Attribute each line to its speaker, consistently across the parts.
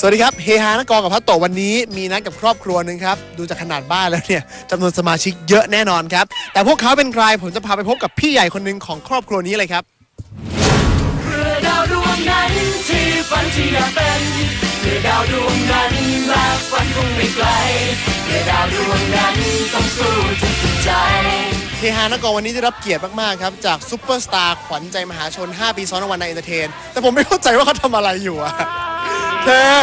Speaker 1: สวัสดีครับ เฮฮานะกองกับพัตโตวันนี้มีนัดกับครอบครัวหนึ่งครับ ดูจากขนาดบ้านแล้วเนี่ยจำนวนสมาชิกเยอะแน่นอนครับ แต่พวกเขาเป็นใครผมจะพาไปพบกับพี่ใหญ่คนหนึ่งของครอบครัวนี้เลยครับ
Speaker 2: เพื่อดาวดวงนั้นที่ฝันที่อยากเป็นเพื่อดาวดวงนั้นแม้ฝันคงไม่ไกลเพื่อดาวดวงนั้นต้องสู้จนสุดใจ
Speaker 1: เฮฮานกรวันนี้ได้รับเกียรติมาก ๆ ครับ จากซูเปอร์สตาร์ขวัญใจมหาชน 5 ปีซ้อนรางวัลในเอนเตอร์เทน แต่ผมไม่เข้าใจว่าเขาทำอะไรอยู่อะ เธอ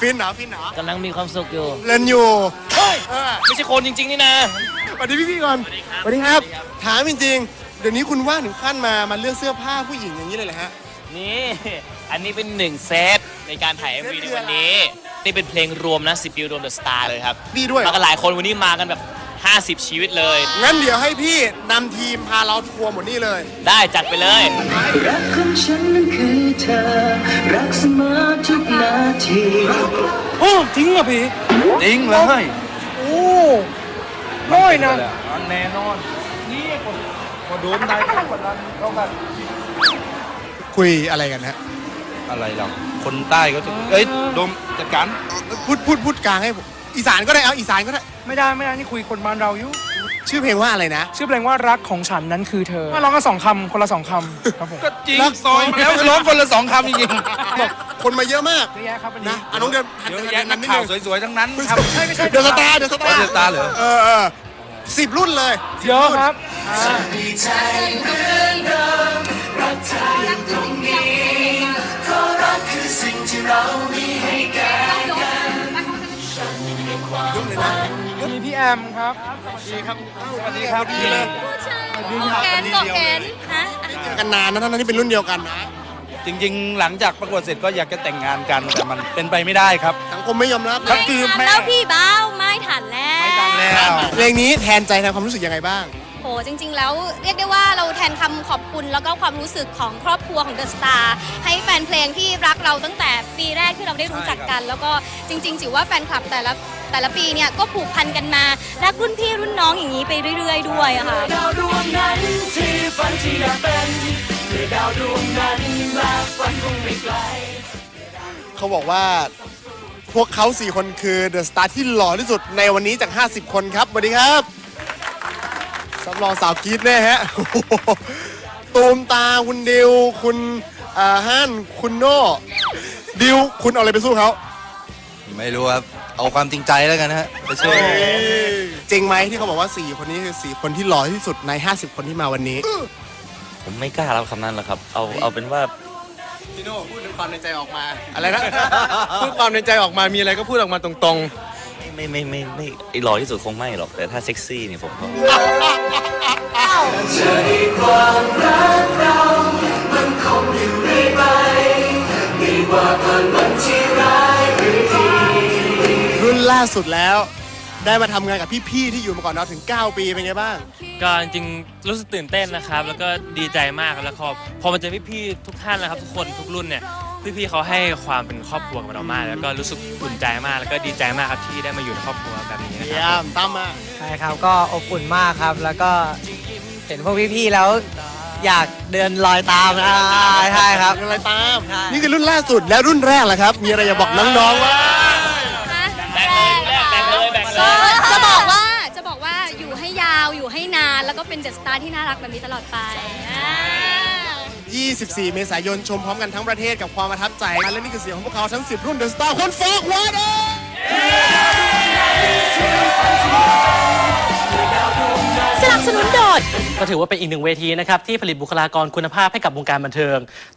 Speaker 1: ฟินเหรอฟินเหรอกำ
Speaker 3: ลังมีความสุขอยู่
Speaker 1: เล่นอยู่
Speaker 3: เฮ้ย
Speaker 1: เออ
Speaker 3: ไม่ใช่คนจริง ๆ นี่นะ
Speaker 1: สวัสดีพี่ๆก่อนสวัสดีครับ ถามจริงๆ เดี๋ยวนี้คุณว่างถึงขั้นมามาเลือกเสื้อผ้าผู้หญิงอย่างนี้เลยเหรอฮะ
Speaker 3: นี่ อันนี้เป็นหนึ่งเซตในการถ่าย MV ในวันนี้ นี่เป็นเพลงรวมนะ10ปีรวมเดอะสตาร์เลยครับ
Speaker 1: พี่ด้วย
Speaker 3: มากันหลายคนวันนี้มากันแบบ 50 ชีวิตเลย
Speaker 1: งั้นเดี๋ยวให้พี่นำทีมพาเราทัวร์หมดนี่เลย
Speaker 3: ได้จัดไปเลย
Speaker 2: รักของฉันนั้นคือเธอ รักเสมอทุกนาที
Speaker 4: โอ้ทิ้งอะพี่
Speaker 5: จริงเลย
Speaker 4: โอ้น้อยนะ
Speaker 5: แน่นอน นี่พอพอโดนได้ทุกวันนั้นเขาแบบ
Speaker 1: คุยอะไรกันฮะ
Speaker 5: อะไรเราคนใต้เขาจะเอ้ยโดมจัดการ
Speaker 1: พูดพูดพูดกลางให้ผม อีสานก็ได้เอาอีสานก็ได้
Speaker 4: ไม่ได้ไม่ได้นี่คุยคนบ้านเราอยู่
Speaker 1: ชื่อเพลงว่าอะไรนะ
Speaker 4: ชื่อเพลงว่ารักของฉันนั้นคือเธอมาร้องกันสองคำคนละสองคำครับผม
Speaker 5: ก็จริงซอยมาแล้วร้องคนละสองคำจริง
Speaker 1: บอกคนมาเยอะมาก
Speaker 4: เยอะแยะครับวันนี้
Speaker 1: นะอะน้องเดิน
Speaker 5: ๆเดี๋ยวแยะนักข่าวสวยๆทั้งนั้นครับ
Speaker 4: ใช่ไม่ใช่
Speaker 1: เดอะสตาร์เดอะสตาร์
Speaker 5: เดอะสตาร์เหรอ
Speaker 1: เออเออสิบรุ่นเลย
Speaker 4: เยอะครับ
Speaker 2: ดีใจเหมือนเดิมรักเธอ มี
Speaker 4: พี่แอมครับ
Speaker 1: สวัสดีครับ
Speaker 5: สวัสดีครับ
Speaker 1: ดีเลย
Speaker 6: แกนบอกแกนฮะ
Speaker 1: เจอกันนานนะทั้งนั้นที่เป็นรุ่นเดียวกันนะ
Speaker 5: จริง ๆ หลังจากประกวดเสร็จก็อยากจะแต่งงานกันแต่มันเป็นไปไม่ได้ครับ
Speaker 1: สังคมไม่ยอมรับ
Speaker 5: ครับคือแม่
Speaker 6: แล้วพี่เบ้าไม่ทันแล้ว
Speaker 5: ไม่ทันแล้ว
Speaker 1: เพลงนี้แทนใจแทนความรู้สึกยังไงบ้าง
Speaker 6: โหจริง ๆ แล้วเรียกได้ว่าเราแทนคำขอบคุณแล้วก็ความรู้สึกของครอบครัวของเดอะสตาร์ให้แฟนเพลงที่รักเราตั้งแต่ปีแรกที่เราได้รู้จักกัน แล้วก็จริง ๆจิ๋วว่าแฟนคลับแต่ละ แต่ละปีเนี่ยก็ผูกพันกันมารักรุ่นพี่รุ่นน้องอย่างนี้ไปเรื่อย ๆ ด้วยอะค่ะ
Speaker 2: ดาวดวงนั้นที่ฝันที่อยากเป็นเพื่อดาวดวงนั้นม้ฝันคงไม่ไกล
Speaker 1: เขาบอกว่าพวกเขาสี่คนคือเดอะสตาร์ที่หล่อที่สุดในวันนี้จาก 50 คนครับสวัสดีครับสำรองสาวกรีดแน่ฮะโอ้โหตูมตาคุณดิว คุณอ่าฮั่นคุณโน่ดิว คุณเอาอะไรไปสู้เขา
Speaker 5: ไม่รู้ครับ เอาความจริงใจแล้วกันนะฮะไปช่วย
Speaker 1: จริงไหมที่เขาบอกว่า4คนนี้คือ4คนที่หล่อที่สุดใน 50 คนที่มาวันนี้
Speaker 7: ผมไม่กล้ารับคำนั้นหรอกครับ เอาเอาเป็นว่า
Speaker 1: พี่โน่พูดความในใจออกมา อะไรนะ
Speaker 8: พูดความในใจออกมามีอะไรก็พูดออกมาตรง
Speaker 7: ไม่ไม่ไม่ไม่ไอ้หล่อที่สุดคงไม่หรอกแต่ถ้าเซ็กซี่เนี่ยผมก็
Speaker 2: ค
Speaker 1: ล่าสุดแล้ว ได้มาทำงานกับพี่ๆที่อยู่มาก่อนเราถึง 9 ปีเป็นไงบ้าง
Speaker 9: ก็จริงๆรู้สึกตื่นเต้นนะครับ แล้วก็ดีใจมากแล้วก็พอมาเจอพี่ๆทุกท่านนะครับ ทุกคนทุกรุ่นเนี่ยพี่ๆเขาให้ความเป็นครอบครัวกับเรามาก แล้วก็รู้สึกอุ่นใจมากแล้วก็ดีใจมากครับที่ได้มาอยู่ในครอบครัวแบบนี้นะค
Speaker 1: เยี่
Speaker 9: รั
Speaker 1: ย
Speaker 9: บ
Speaker 1: มตั้มมา
Speaker 10: ใช่ครับก็อบอุ่นมากครับ แล้วก็เห็นพวกพี่ๆแล้วอยากเดินลอยตามนะใช่ครับ
Speaker 1: อะไรตาม
Speaker 10: ใช่
Speaker 1: นี่คือรุ่นล่าสุดและรุ่นแรกแหละครับ มีอะไรจะบอกน้องๆว่า
Speaker 6: ก็เป็นเดอะสตาร์ที่น่ารักแบบนี้ตลอดไปอ่า
Speaker 1: 24 เมษายนชมพร้อมกันทั้งประเทศกับความประทับใจ และนี่คือเสียงของพวกเขาทั้ง 10 รุ่นเดอะสตาร์คนฟอกวอร์ด
Speaker 10: สนับสนุนโดยก็ถือว่าเป็นอีกหนึ่งเวทีนะครับที่ผลิตบุคลากรคุณภาพให้กับวงการบันเทิง